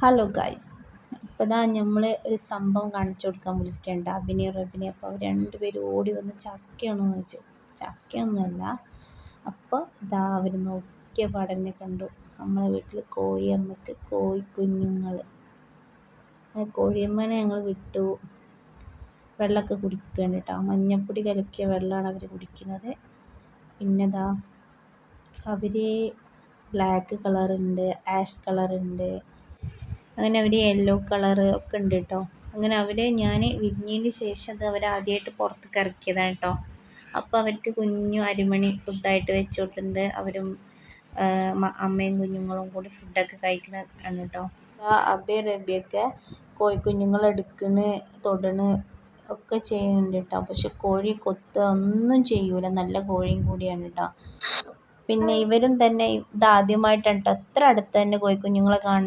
Hello guys അപ്പോൾ ഇതാ നമ്മൾ ഒരു സംഭവം കാണിച്ചു കൊടുക്കാൻ വിളിക്കേണ്ട അഭിനയ റബിനെ. അപ്പോൾ അവർ രണ്ടുപേരും ഓടി വന്ന് ചക്കയാണോ എന്ന് ചോദിച്ചു. ചക്കയൊന്നുമല്ല. അപ്പോൾ ഇതാ അവർ നോക്കിയ പാടനെ കണ്ടു. നമ്മളെ വീട്ടിൽ കോഴിയമ്മക്ക് കോഴിക്കുഞ്ഞുങ്ങൾ കോഴിയമ്മനെ ഞങ്ങൾ വിട്ടു. വെള്ളമൊക്കെ കുടിക്കുകയാണ് കേട്ടോ. മഞ്ഞപ്പൊടി കലക്കിയ വെള്ളമാണ് അവർ കുടിക്കുന്നത്. പിന്നെ ഇതാ അവർ ബ്ലാക്ക് കളറുണ്ട് ആഷ് കളറുണ്ട്. അങ്ങനെ അവർ യെല്ലോ കളർ ഒക്കെ ഉണ്ട് കേട്ടോ അങ്ങനെ അവർ ഞാൻ വിരിഞ്ഞതിന് ശേഷം അത് അവർ ആദ്യമായിട്ട് പുറത്തേക്ക് ഇറക്കിയതാണ് കേട്ടോ അപ്പോൾ അവർക്ക് കുഞ്ഞു അരിമണി ഫുഡായിട്ട് വെച്ച് കൊടുത്തിട്ടുണ്ട്. അവരും അമ്മയും കുഞ്ഞുങ്ങളും കൂടി ഫുഡൊക്കെ കഴിക്കണം കേട്ടോ അബി റബിയൊക്കെ കോഴിക്കുഞ്ഞുങ്ങൾ എടുക്കണ് തൊടണ് ഒക്കെ ചെയ്യുന്നുണ്ട് കേട്ടോ പക്ഷെ കോഴി കൊത്ത് ഒന്നും ചെയ്യൂല. നല്ല കോഴിയും കൂടിയാണ് കേട്ടോ പിന്നെ ഇവരും തന്നെ ഇതാദ്യമായിട്ടാണ് കേട്ടോ അത്ര അടുത്ത് തന്നെ കോഴിക്കുഞ്ഞുങ്ങളെ കാണേണ്ടത്